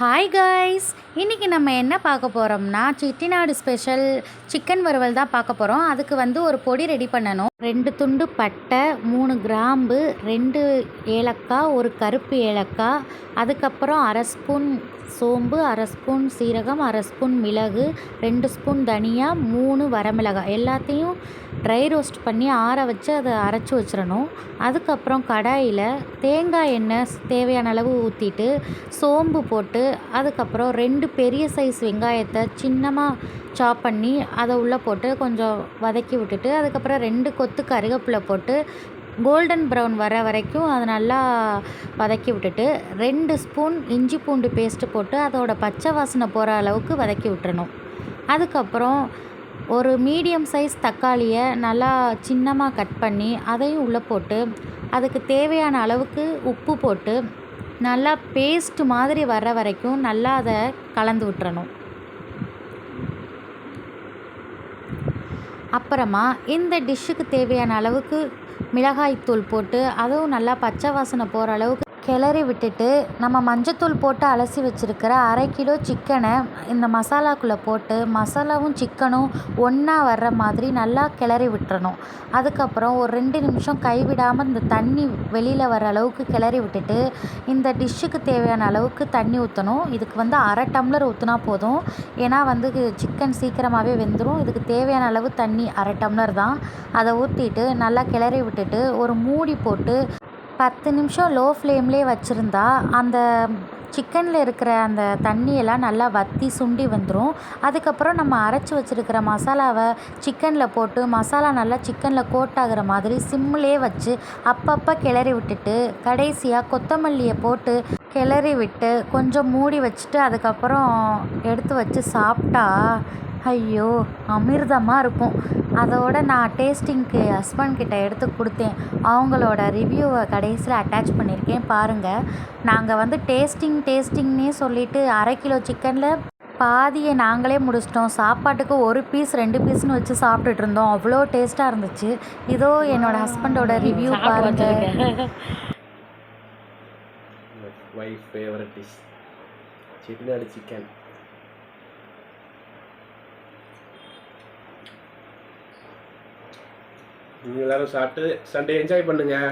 Hi guys இன்றைக்கி நம்ம என்ன பார்க்க போகிறோம்னா செட்டிநாடு ஸ்பெஷல் சிக்கன் வறுவல் தான் பார்க்க போகிறோம் அதுக்கு வந்து ஒரு பொடி ரெடி பண்ணணும். ரெண்டு துண்டு பட்டை மூணு கிராம்பு ரெண்டு ஏலக்காய் ஒரு கருப்பு ஏலக்காய் அதுக்கப்புறம் அரை ஸ்பூன் சோம்பு அரை ஸ்பூன் சீரகம் அரை ஸ்பூன் மிளகு ரெண்டு ஸ்பூன் தனியா மூணு வரமிளகாய். எல்லாத்தையும் ட்ரை ரோஸ்ட் பண்ணி ஆற வச்சு அதை அரைச்சி வச்சிடணும். அதுக்கப்புறம் கடாயில் தேங்காய் எண்ணெய் தேவையான அளவு ஊற்றிட்டு சோம்பு போட்டு அதுக்கப்புறம் ரெண்டு பெரிய சைஸ் வெங்காயத்தை சின்னமாக சாப் பண்ணி அதை உள்ளே போட்டு கொஞ்சம் வதக்கி விட்டுட்டு அதுக்கப்புறம் ரெண்டு கொத்து கருவேப்பிலை போட்டு கோல்டன் ப்ரௌன் வர வரைக்கும் அதை நல்லா வதக்கி விட்டுட்டு ரெண்டு ஸ்பூன் இஞ்சி பூண்டு பேஸ்ட்டு போட்டு அதோட பச்சை வாசனை போகிற அளவுக்கு வதக்கி விட்டுறணும். அதுக்கப்புறம் ஒரு மீடியம் சைஸ் தக்காளியை நல்லா சின்னமாக கட் பண்ணி அதையும் உள்ளே போட்டு அதுக்கு தேவையான அளவுக்கு உப்பு போட்டு நல்லா பேஸ்ட் மாதிரி வர்ற வரைக்கும் நல்லா அதை கலந்து விட்டுறணும். அப்புறமா இந்த டிஷ்ஷுக்கு தேவையான அளவுக்கு மிளகாய்த்தூள் போட்டு அதுவும் நல்லா பச்சை வாசனை போகிற அளவுக்கு கிளறி விட்டுட்டு நம்ம மஞ்சத்தூள் போட்டு அலசி வச்சுருக்கிற அரை கிலோ சிக்கனை இந்த மசாலாக்குள்ளே போட்டு மசாலாவும் சிக்கனும் ஒன்றா வர்ற மாதிரி நல்லா கிளறி விட்டுறணும். அதுக்கப்புறம் ஒரு ரெண்டு நிமிஷம் கைவிடாமல் இந்த தண்ணி வெளியில் வர அளவுக்கு கிளறி விட்டுட்டு இந்த டிஷ்ஷுக்கு தேவையான அளவுக்கு தண்ணி ஊற்றணும் இதுக்கு வந்து அரை டம்ளர் ஊற்றினா போதும். ஏன்னா வந்து சிக்கன் சீக்கிரமாகவே வெந்துடும் இதுக்கு தேவையான அளவு தண்ணி அரை டம்ளர் தான். அதை ஊற்றிட்டு நல்லா கிளறி விட்டுட்டு ஒரு மூடி போட்டு பத்து நிமிஷம் லோ ஃப்ளேம்லேயே வச்சுருந்தா அந்த சிக்கனில் இருக்கிற அந்த தண்ணியெல்லாம் நல்லா வற்றி சுண்டி வந்துடும் அதுக்கப்புறம் நம்ம அரைச்சி வச்சுருக்கிற மசாலாவை சிக்கனில் போட்டு மசாலா நல்லா சிக்கனில் கோட் ஆகிற மாதிரி சிம்மிலே வச்சு அப்பப்போ கிளறி விட்டுட்டு கடைசியாக கொத்தமல்லியை போட்டு கிளறி விட்டு கொஞ்சம் மூடி வச்சுட்டு அதுக்கப்புறம் எடுத்து வச்சு சாப்பிட்டா ஐயோ அமிர்தமாக இருக்கும். அதோட நான் டேஸ்டிங்க்கு ஹஸ்பண்ட் கிட்ட எடுத்து கொடுத்தேன். அவங்களோட ரிவ்யூவை கடைசியில் அட்டாச் பண்ணியிருக்கேன். பாருங்கள் நாங்கள் வந்து டேஸ்டிங் டேஸ்டிங்னே சொல்லிட்டு அரை கிலோ சிக்கனில் பாதியை நாங்களே முடிச்சிட்டோம். சாப்பாட்டுக்கு ஒரு பீஸ் ரெண்டு பீஸ்னு வச்சு சாப்பிட்டுட்டு இருந்தோம். அவ்வளோ டேஸ்ட்டாக இருந்துச்சு. இதோ என்னோட ஹஸ்பண்டோட ரிவ்யூ பாருங்கள் wife favourite dish Chettinad chicken நீங்கள் எல்லாரும் சாப்பிட்டு சண்டே என்ஜாய் பண்ணுங்கள்